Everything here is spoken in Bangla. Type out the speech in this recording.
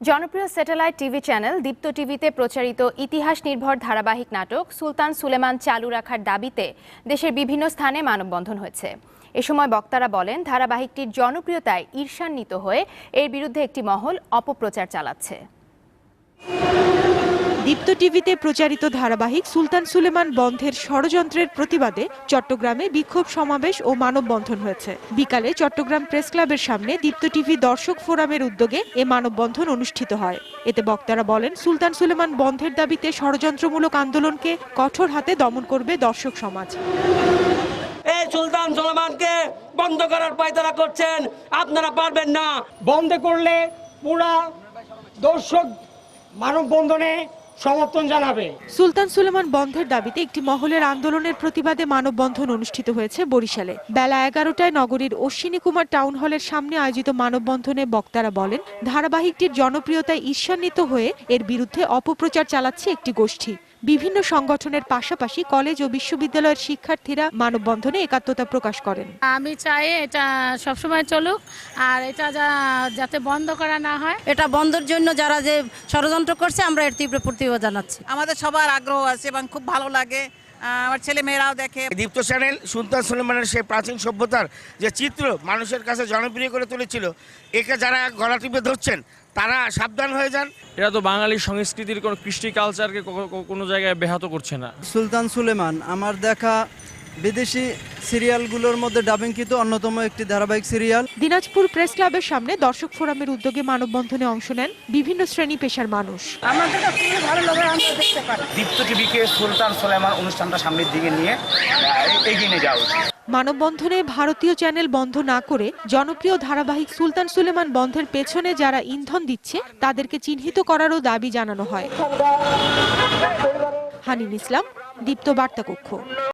জনপ্রিয় স্যাটেলাইট টিভি চ্যানেল দীপ্ত টিভিতে প্রচারিত ইতিহাস নির্ভর ধারাবাহিক নাটক সুলতান সুলেমান চালু রাখার দাবিতে দেশের বিভিন্ন স্থানে মানববন্ধন হয়েছে। এ সময় বক্তারা বলেন, ধারাবাহিকটির জনপ্রিয়তায় ঈর্ষান্বিত হয়ে এর বিরুদ্ধে একটি মহল অপপ্রচার চালাচ্ছে। দীপ্ত টিভিতে প্রচারিত ধারাবাহিক সুলতান সুলেমান বন্ধের ষড়যন্ত্রের প্রতিবাদে চট্টগ্রামে বিক্ষোভ সমাবেশ ও মানববন্ধন হয়েছে। বিকালে চট্টগ্রাম প্রেস ক্লাবের সামনে দীপ্ত টিভি দর্শক ফোরামের উদ্যোগে এ মানববন্ধন অনুষ্ঠিত হয়। এতে বক্তারা বলেন সুলতান সুলেমান বন্ধের দাবিতে ষড়যন্ত্রমূলক আন্দোলনকে কঠোর হাতে দমন করবে দর্শক সমাজ। এই সুলতান সলমানকে বন্ধ করার পায়তারা করছেন আপনারা পারবেন না। বন্ধ করলে পুরা দর্শক মানববন্ধনে সমর্থন জানাবে। সুলতান সুলেমান বন্ধের দাবিতে একটি মহলের আন্দোলনের প্রতিবাদে মানববন্ধন অনুষ্ঠিত হয়েছে বরিশালে। বেলা এগারোটায় নগরীর অশ্বিনী কুমার টাউন হলের সামনে আয়োজিত মানববন্ধনে বক্তারা বলেন, ধারাবাহিকটির জনপ্রিয়তায় ঈর্ষান্বিত হয়ে এর বিরুদ্ধে অপপ্রচার চালাচ্ছে একটি গোষ্ঠী। বিভিন্ন সংগঠনের পাশাপাশি কলেজ ও বিশ্ববিদ্যালয়ের শিক্ষার্থীরা মানববন্ধনে একাত্মতা প্রকাশ করেন। আমি চাই এটা সবসময় চলুক আর এটা যা- যাতে বন্ধ করা না হয়। এটা বন্ধের জন্য যারা যে ষড়যন্ত্র করছে আমরা এর তীব্র প্রতিবাদ জানাচ্ছি। আমাদের সবার আগ্রহ আছে এবং খুব ভালো লাগে। আহ, আমার ছেলে মেয়েরাও দেখে। দীপ্ত চ্যানেল সুলতান সুলেমানের সেই প্রাচীন সভ্যতার যে চিত্র মানুষের কাছে জনপ্রিয় করে তুলেছিল একে যারা গলা টিপে ধরছেন তারা সাবধান হয়ে যান। এরা তো বাঙালি সংস্কৃতির কোনো কৃষ্টি কালচারকে কোনো জায়গায় ব্যাহত করছে না। সুলতান সুলেমান আমার দেখা বিদেশি সিরিয়ালগুলোর মধ্যে ডাবিংকৃত অন্যতম একটি ধারাবাহিক সিরিয়াল। দিনাজপুর প্রেস ক্লাবের সামনে দর্শক ফোরামের উদ্যোগে মানববন্ধনে অংশ নেন বিভিন্ন শ্রেণি পেশার মানুষ। দীপ্ত টিভিকে সুলতান সোলেমান অনুষ্ঠানটা সামনের দিকে নিয়ে এগিয়ে নিয়ে যাওয়া উচিত। মানববন্ধনে ভারতীয় চ্যানেল বন্ধ না করে জনপ্রিয় ধারাবাহিক সুলতান সুলেমান বন্ধের পেছনে যারা ইন্ধন দিচ্ছে তাদেরকে চিহ্নিত করারও দাবি জানানো হয়। হানিন ইসলাম দীপ্ত বার্তা কক্ষ